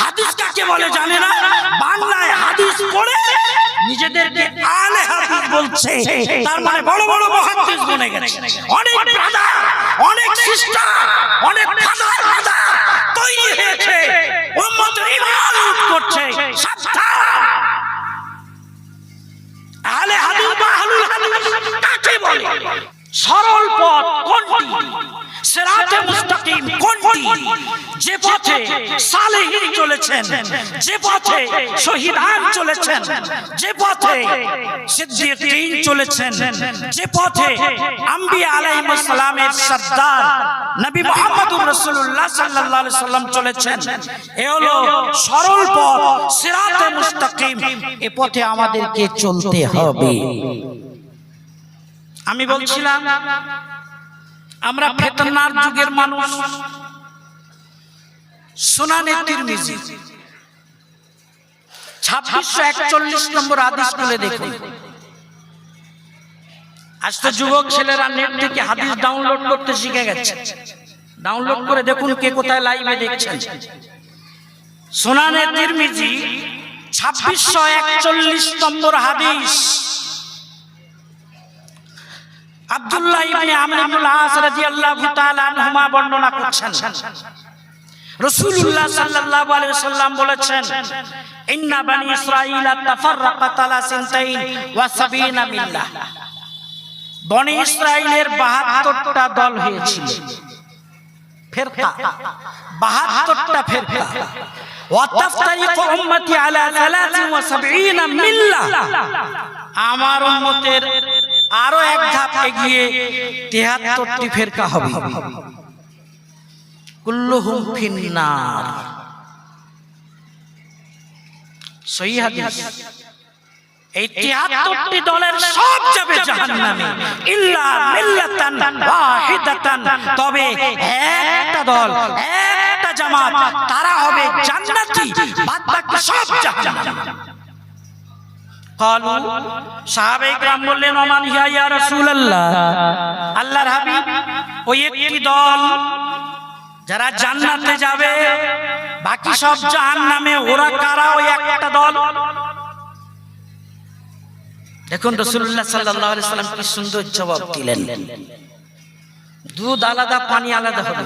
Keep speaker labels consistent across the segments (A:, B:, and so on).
A: হাদিস কাকে বলে জানে না? বাংলায় হাদিস পড়ে নিজেদেরকে আলে হাদিস বলছে। তার মানে বড় বড় মহাদিস বনে গেছে। অনেক ব্রাদার অনেক সিস্টার অনেক ফাদার ফাদার তৈরি হয়েছে। উম্মতের লুট করছে। সাবধান। আলে হাদিস বা আহলুল হাদিস কাকে বলে? সরল পথ কোনটি? সিরাতে মুস্তাকিম কোনটি? যে পথে সালেহীন চলেছেন, যে পথে শহীদান চলেছেন, যে পথে সিদ্দিকীন চলেছেন, যে পথে আম্বিয়া আলাইহিস সালামের সর্দার নবী মুহাম্মদুর রাসূলুল্লাহ সাল্লাল্লাহু আলাইহি সাল্লাম চলেছেন। এ হলো সরল পথ সিরাতে মুস্তাকিম। এ পথে আমাদেরকে চলতে হবে। আমি বলছিলাম আমরা ফেতনার যুগের মানুষ। সোনানে তিরমিজি ছাব্বিশশো একচল্লিশ নম্বর আদেশ খুলে দেখুন। আজ তো যুবক ছেলেরা নেট থেকে হাদিস ডাউনলোড করতে শিখে গেছে। ডাউনলোড করে দেখুন কে কোথায় লাইভে দেখছেন। সোনানে তিরমিজি ছাব্বিশশো একচল্লিশ নম্বর হাদিস। আব্দুল্লাহ বলেছেন বানি ইসরাঈলা তাফাররাকাত আলা সিনতাইন ওয়া সাবিনা মিল্লাহ বনি ইসরাইলের 72টা দল হয়েছিল। ফিরকা 72টা ফিরকা। ওয়াতাফতারিকু উম্মতি আলা 73 মিল্লাহ। আমার আরও এক ধাপ এগিয়ে তেহাত্তরটি ফেরকা হবে। একটা দল, একটা তারা হবে জান্নাতি। বাদ সব জাহান্নামে। قالوا সাহাবে کرام বললেন ওমান হিয়া ইয়া রাসূলুল্লাহ আল্লাহর হাবিব ওই একটি দল যারা জান্নাতে যাবে বাকি সব জাহান্নামে ওরা কারা ওই একটা দল দেখুন রাসূলুল্লাহ সাল্লাল্লাহু আলাইহি সাল্লাম কি সুন্দর জবাব দিলেন দুধ আলাদা পানি আলাদা হবে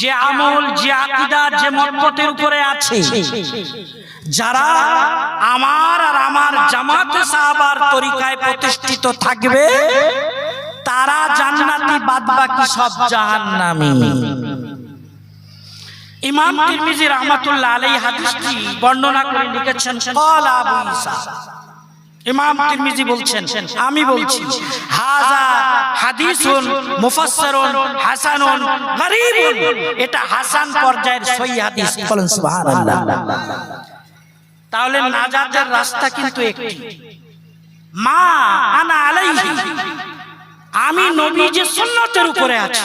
A: যে আমল, যে আকীদা, যে মতপথের উপরে আছে। যারা আমার আর আমার জামাতে সাহাবার তরিকায় প্রতিষ্ঠিত থাকবে, তারা জান্নাতি বাদ বাকি সব জাহান্নামী। ইমাম তিরমিজি রাহমাতুল্লাহ আলাইহি হাদিসটি বর্ণনা করে লিখেছেন ক্বালা আবু ঈসা। ইমাম তিরমিজি বলছেন আমি বলছি হাজা হাদিসুন মুফাসসারুন হাসানুন গরীবুন। এটা হাসান পর্যায়ের সহিহ হাদিস। বলেন সুবহানাল্লাহ। তাহলে নাজাতের রাস্তা কিন্তু একটি। মা আনা আলাইহি। আমি নবী যে সুন্নতের উপরে আছি।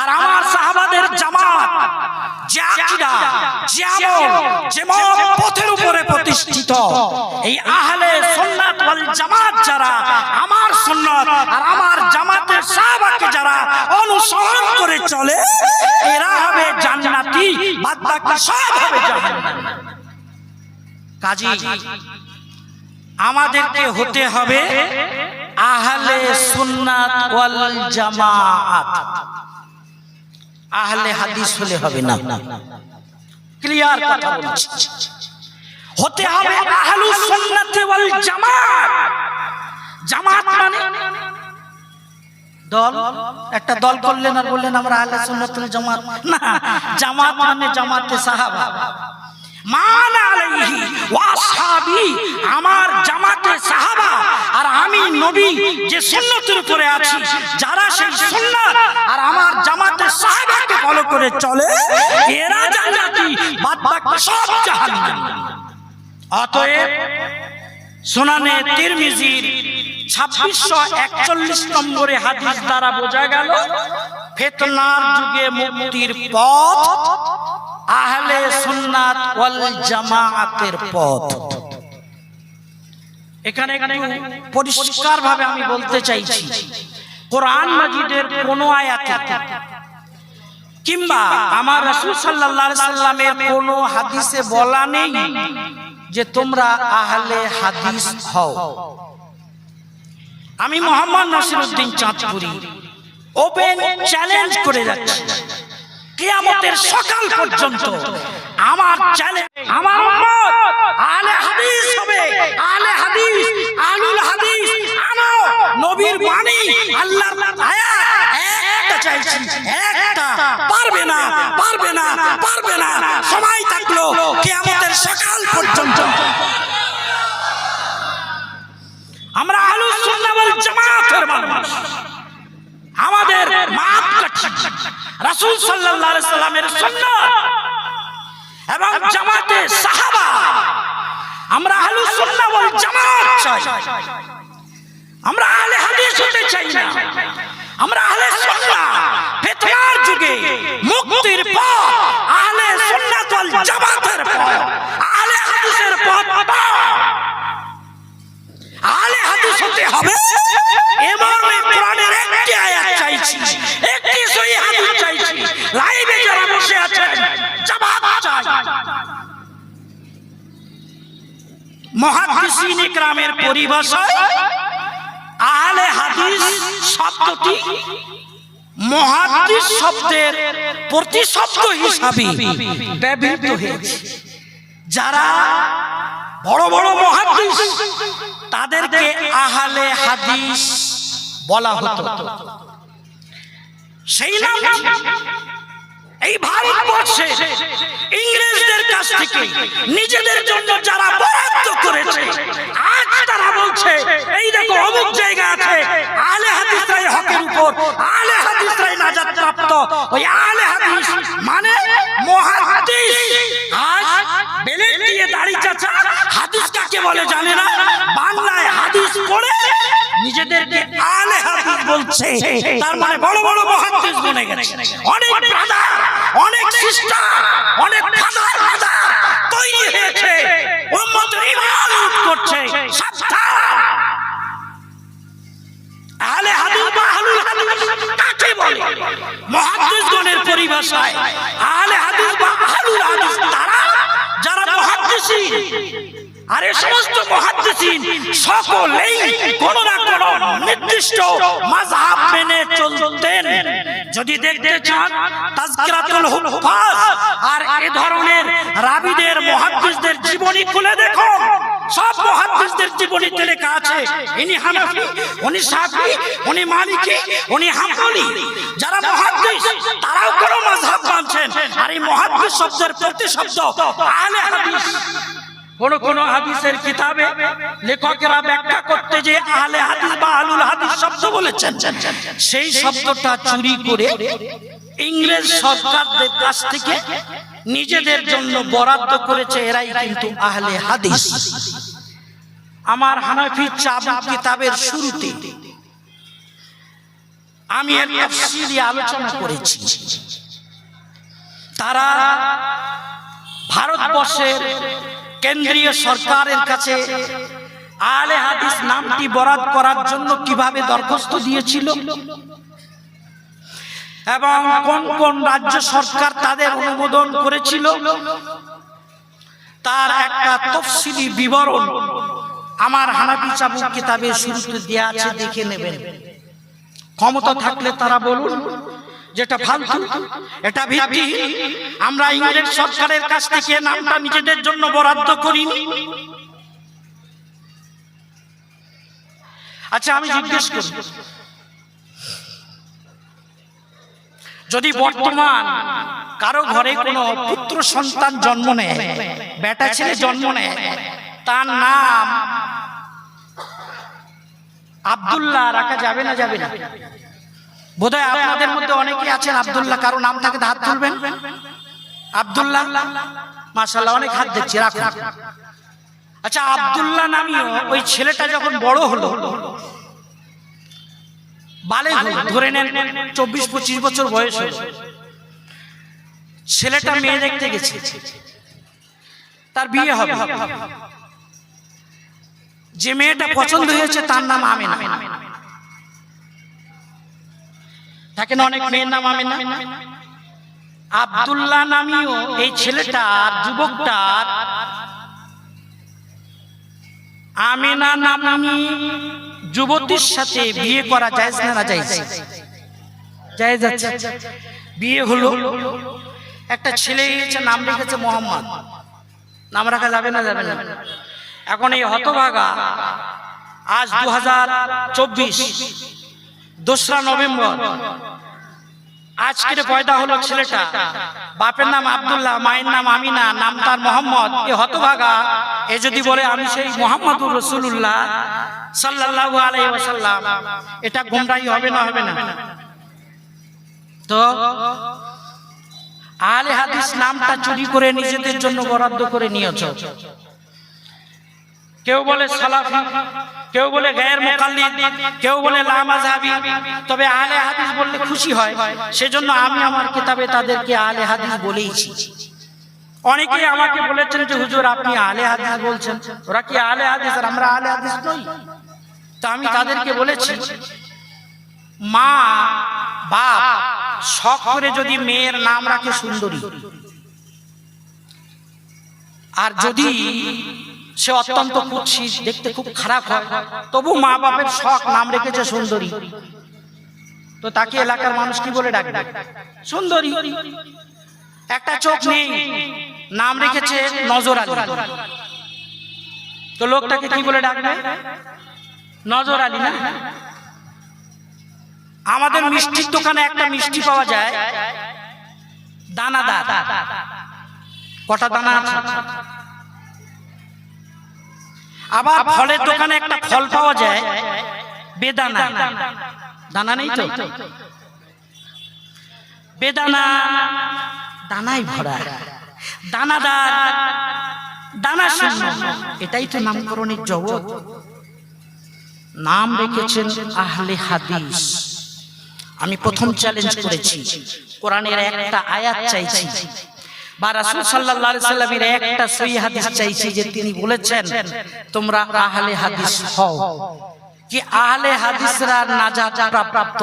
A: আর আমার সাহাবাদের জামাত যে আকীদা যে আমল যে পথের উপরে প্রতিষ্ঠিত। এই আহলে সুন্নাত ওয়াল জামাত যারা আমার সুন্নাত আর আমার জামাতের সাহাবাকে যারা অনুসরণ করে চলে এরা হবে জান্নাতি বাদ বাকি সব হবে জাহান্নামী। কাজী আমাদেরকে হতে হবে আহলে সুন্নাত ওয়াল জামাআত আহলে হাদিস হলে হবে না। ক্লিয়ার কথা বলছি। হতে হবে আহলুস সুন্নাতি ওয়াল জামাত। জামাত মানে? দল? একটা দল করলেন আর বললেন আমরা আহলে সুন্নাতুল জামাত। না জামাত মানে জামাতে সাহাবা। মান আলাইহি ওয়া আসহাবি আমার জামাতে সাহাবা। আর আমি নবী যে সুন্নতের উপরে আছি যারা সেই সুন্নাত আর আমার জামাতে সাহাবাকে ফলো করে চলে? এরা জান্নাতি, বাদ বাকি সব জাহান্নাম। অতএব সোনানে তিরমিজির ছাব্বিশশো একচল্লিশ নম্বরে হাদিস দ্বারা বোঝা গেল, ফেতনার যুগে মুক্তির পথ আহলে সুন্নাত ওয়াল জামাআতের পথ। এখানে একটু পরিষ্কার ভাবে আমি বলতে চাইছি, কোরআন মাজিদের কোন আয়াতে কিংবা আমার রাসূল সাল্লাল্লাহু সাল্লামের কোনো হাদিসে বলা নেই যে তোমরা আহলে হাদিস হও। আমি মোহাম্মদ নাসিরউদ্দিন চাঁদপুরি ওপেন চ্যালেঞ্জ করে যাচ্ছি। কিয়ামতের সকাল পর্যন্ত আমার চ্যালেঞ্জ আমার রাসূল সাল্লাল্লাহু সাল্লামের সুন্নাত এবং জামাতে সাহাবা। আমরা আহলুস সুন্নাহ ওয়াল জামাত আমরা আহলে হাদিস হতে চাই না। আমরা আহলে সুন্নাহ ফিতনার যুগে, মুক্তির পথ, আহলে সুন্নাত জামাতের হাদিসের হাদিস হতে হবে। এমর্মে কোরআনের একটি আয়াত চাইছি। মহাদিসিন ইকরামের পরিভাষায় আহলে হাদিস শব্দটি মহাদিস শব্দের প্রতিশব্দ হিসাবে ব্যবহৃত হয়েছে। যারা বড় বড় মহাদিস, তাদেরকে আহলে হাদিস বলা হতো। সেই নাম এই ভারতবর্ষে ইংরেজদের কাছ থেকে, নিজেদের জন্য যারা বরাদ্দ করেছে, আজ তারা বলছে, এই দেখো, অমুক জায়গা আছে, আলে হাদিসরাই হকের উপর, আলে হাদিসরাই নাজাত প্রাপ্ত ওই আলে হাদিস মানে মহাদিস। আজ বেলেট দিয়ে দাড়ি চাচা, হাদিস কাকে বলে জানে না? বাংলায় হাদিস পড়ে নিজেদেরকে আলে হাদিস বলছে। তার মানে বড় বড় মহাদিস বনে গেছে। অনেক ব্রাদার অনেক সিস্টার অনেক ফাদার ফাদার তৈরি হয়েছে। উম্মতের ইমান লুট করছে। সাবধান। আহলে হাদিস বা আহলুল হাদিস কাকে বলে? মুহাদ্দিসগণের পরিভাষায় আহলে হাদিস বা আহলুল হাদিস তারা আর সমস্ত মুহাদ্দিসিন সকলেই কোন না কোন নির্দিষ্ট মাযহাব মেনে চলতেন। যদি দেখতে চান তাজকিরাতুল হুফাজ আর এ ধরনের রাবিদের মুহাদ্দিসদের জীবনী খুলে দেখুন। সব মুহাদ্দিসদের জীবনীতে লেখা আছে, ইনি হানাফি উনি শাফি, উনি মালিকি, উনি হাম্বলি। যারা মুহাদ্দিস, তারাও কোন মাযহাব মানছেন। আর এই মুহাদ্দিস শব্দের প্রতিশব্দ আহলে হাদিস। কোন কোন হাদিসের কিতাবে লেখকেরা ব্যাখ্যা করতে যে আহলে হাদিস বা আলুল হাদিস শব্দ বলেছেন। সেই শব্দটা চুরি করে ইংরেজ সরকারদের কাছ থেকে নিজেদের জন্য বরাদ্দ করেছে এরাই কিন্তু আহলে হাদিস। আমার হানাফি চাবি কিতাবের শুরুতে আমি এর আলোচনা করেছি। তারা ভারতবর্ষের কেন্দ্রীয় সরকারের কাছে আলে হাদিস নামটি বরাদ করার জন্য কীভাবে দরখাস্ত দিয়েছিল? এবং কোন কোন রাজ্য সরকার তাদের অনুমোদন করেছিল? তার একটা তফসিলি বিবরণ আমার হানাফি চাবুক কিতাবের শুরুতে দেয়া আছে দেখে নেবেন। ক্ষমতা থাকলে তারা বলুন। যেটা ফালতু এটা ভিত্তি আমরা ইংরেজ সরকারের কাছ থেকে নামটা নিজেদের জন্য বরাদ্দ করি আচ্ছা আমি জিজ্ঞেস করি। যদি বর্তমান কারও ঘরে কোনো পুত্র সন্তান জন্ম নেয় বেটা ছেলে জন্ম নেয় তার নাম আব্দুল্লাহ রাখা যাবে না যাবে না। বোধহয় আপনাদের মধ্যে অনেকে আছেন আব্দুল্লাহ কারও নাম থাকে হাত তুলবেন? আব্দুল্লাহ? মাশাল্লাহ অনেক হাত দেখছি রাখুন। আচ্ছা আব্দুল্লাহ নামিও ওই ছেলেটা যখন বড় হলো বালে ধরে নেন চব্বিশ পঁচিশ বছর বয়স হলো। ছেলেটা মেয়ে দেখতে গেছে। তার বিয়ে হবে। যে মেয়েটা পছন্দ হয়েছে তার নাম আমেনা। থাকে না অনেক মেয়ের নাম আমেনা। আব্দুল্লাহ নামিও এই ছেলেটার যুবকটার আমিনা নামি যুবতীর সাথে বিয়ে করা যায় না যায় যায় যাচ্ছে বিয়ে হলো একটা ছেলে নাম রেখেছে মোহাম্মদ। নাম রাখা যাবে না যাবে না। এখন এই হতভাগা আজ দু হাজার চব্বিশ দোসরা নভেম্বর। আজকের পয়দা হলো ছেলেটা। বাপের নাম আব্দুল্লাহ, মায়ের নাম আমিনা, নাম তার মোহাম্মদ। এ হতভাগা। এ যদি বলে আমি সেই মোহাম্মদুর রসুল্লাহ আলাইহি ওয়াসাল্লাম, এটা গুমরাহি হবে না হবে না? তো আলে হাদিস নামটা চুরি করে নিজেদের জন্য বরাদ্দ করে নিয়েছ। কেউ বলে সালাফি, কেউ বলে গায়ের মোকাল্লিদ, কেউ বলে লামাজহাবি তবে আলে হাদিস বললে খুশি হয়, সেজন্য আমি আমার কিতাবে তাদেরকে আলে হাদিস বলেইছি। অনেকেই আমাকে বলেছেন যে, হুজুর, আপনি আলে হাদিস বলছেন। ওরা কি আলে হাদিস আর আমরা আলে হাদিস নই? তো আমি তাদেরকে বলেছি, মা, বাপ, শখ করে যদি মেয়ের নাম রাখে সুন্দরী। আর যদি সে অত্যন্ত কুৎসিত, দেখতে খুব খারাপ। হয় তবু মা বাপের শখ নাম রেখেছে সুন্দরী। তো তাকে এলাকার মানুষ কি বলে ডাক ডাক সুন্দরী। একটা চোখ নেই, নাম রেখেছে নজর তো লোকটাকে কি বলে ডাকবে? নজর আলী না? আমাদের মিষ্টির দোকানে একটা মিষ্টি পাওয়া যায় দানা দা কটা দানা আছে? আবার ফলের দোকানে একটা ফল পাওয়া যায় বেদানা। দানা নেই তো? বেদানা দানাই ভরা। দানাদার দানা শূন্য। এটাই তো নামকরণের জগৎ। নাম রেখেছেন আহলে হাদিস। আমি প্রথম চ্যালেঞ্জ করেছি। কোরআনের একটা আয়াত চাইছি। বা রাসূল আলাইহি সাল্লামের একটা সহিহ হাদিস চাইছি যে তিনি বলেছেন তোমরা আহলে হাদিস হও। কি আহলে হাদিসরা নাজাত প্রাপ্ত।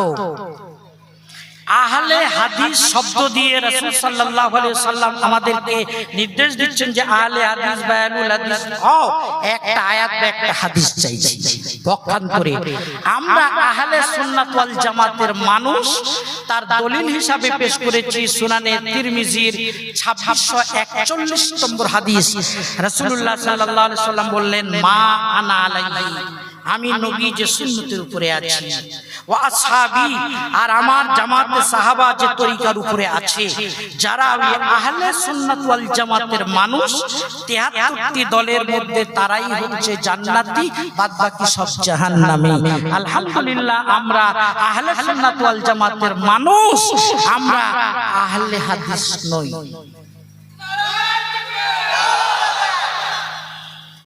A: আহলে হাদিস শব্দ দিয়ে রাসূল সাল্লাল্লাহু আলাইহি সাল্লাম আমাদেরকে নির্দেশ দিচ্ছেন যে আহলে হাদিস, বায়ানুল হাদিস, হও, একটা আয়াত বা একটা হাদিস চাইছি। পক্ষান্তরে আমরা আহলে সুন্নাত ওয়াল জামাতের মানুষ তার দলিল হিসাবে পেশ করেছি সুনানে তিরমিজির 2641 নম্বর হাদিস। রাসূলুল্লাহ সাল্লাল্লাহু আলাইহি সাল্লাম বললেন, মা আনা আলাইহি। আমি নবী যে সুন্নতের উপরে আছি। ও আসহাবি আর আমার জামাতে সাহাবা যে তরিকার উপরে আছে। যারা ওই আহলে সুন্নাত ওয়াল জামাতের মানুষ 73টি দলের মধ্যে তারাই হচ্ছে জান্নাতি বাদ বাকি সব জাহান্নামী। আলহামদুলিল্লাহ আমরা আহলে সুন্নাত ওয়াল জামাতের মানুষ। আমরা আহলে হাদিস নই।